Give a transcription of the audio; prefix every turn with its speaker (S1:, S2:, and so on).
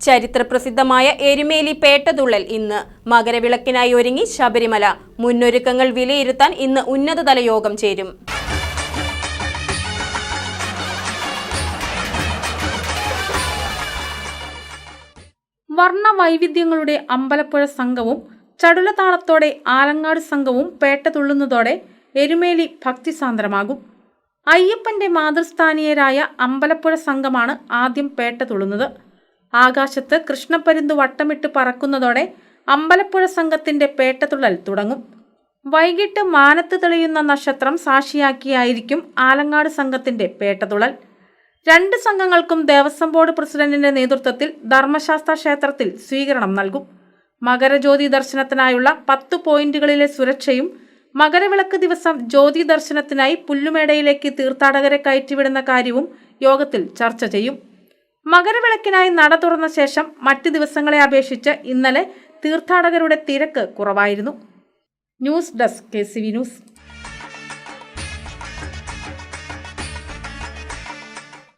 S1: ചരിത്രപ്രസിദ്ധമായ എരുമേലി പേട്ടതുള്ളൽ ഇന്ന് മകരവിളക്കിനായി ഒരുങ്ങി ശബരിമല. മുന്നൊരുക്കങ്ങൾ വിലയിരുത്താൻ ഇന്ന് ഉന്നതതല യോഗം ചേരും.
S2: വർണ വൈവിധ്യങ്ങളുടെ അമ്പലപ്പുഴ സംഘവും ചടുലതാളത്തോടെ ആലങ്ങാട് സംഘവും പേട്ടതുള്ളുന്നതോടെ എരുമേലി ഭക്തിസാന്ദ്രമാകും. അയ്യപ്പന്റെ മാതൃസ്ഥാനീയരായ അമ്പലപ്പുഴ സംഘമാണ് ആദ്യം പേട്ട തുള്ളുന്നത്. ആകാശത്ത് കൃഷ്ണപ്പരുന്ത് വട്ടമിട്ട് പറക്കുന്നതോടെ അമ്പലപ്പുഴ സംഘത്തിന്റെ പേട്ടതുള്ളൽ തുടങ്ങും. വൈകിട്ട് മാനത്ത് തെളിയുന്ന നക്ഷത്രം സാക്ഷിയാക്കിയായിരിക്കും ആലങ്ങാട് സംഘത്തിന്റെ പേട്ടതുള്ളൽ രണ്ട് സംഘങ്ങൾക്കും ദേവസ്വം ബോർഡ് പ്രസിഡന്റിന്റെ നേതൃത്വത്തിൽ ധർമ്മശാസ്ത്ര ക്ഷേത്രത്തിൽ സ്വീകരണം നൽകും. മകരജ്യോതി ദർശനത്തിനായുള്ള പത്ത് പോയിന്റുകളിലെ സുരക്ഷയും മകരവിളക്ക് ദിവസം ജ്യോതി ദർശനത്തിനായി പുല്ലുമേടയിലേക്ക് തീർത്ഥാടകരെ കയറ്റിവിടുന്ന കാര്യവും യോഗത്തിൽ ചർച്ച ചെയ്യും. മകരവിളക്കിനായി നട തുറന്ന ശേഷം മറ്റ് ദിവസങ്ങളെ അപേക്ഷിച്ച് ഇന്നലെ തീർത്ഥാടകരുടെ തിരക്ക് കുറവായിരുന്നു. News desk K C news.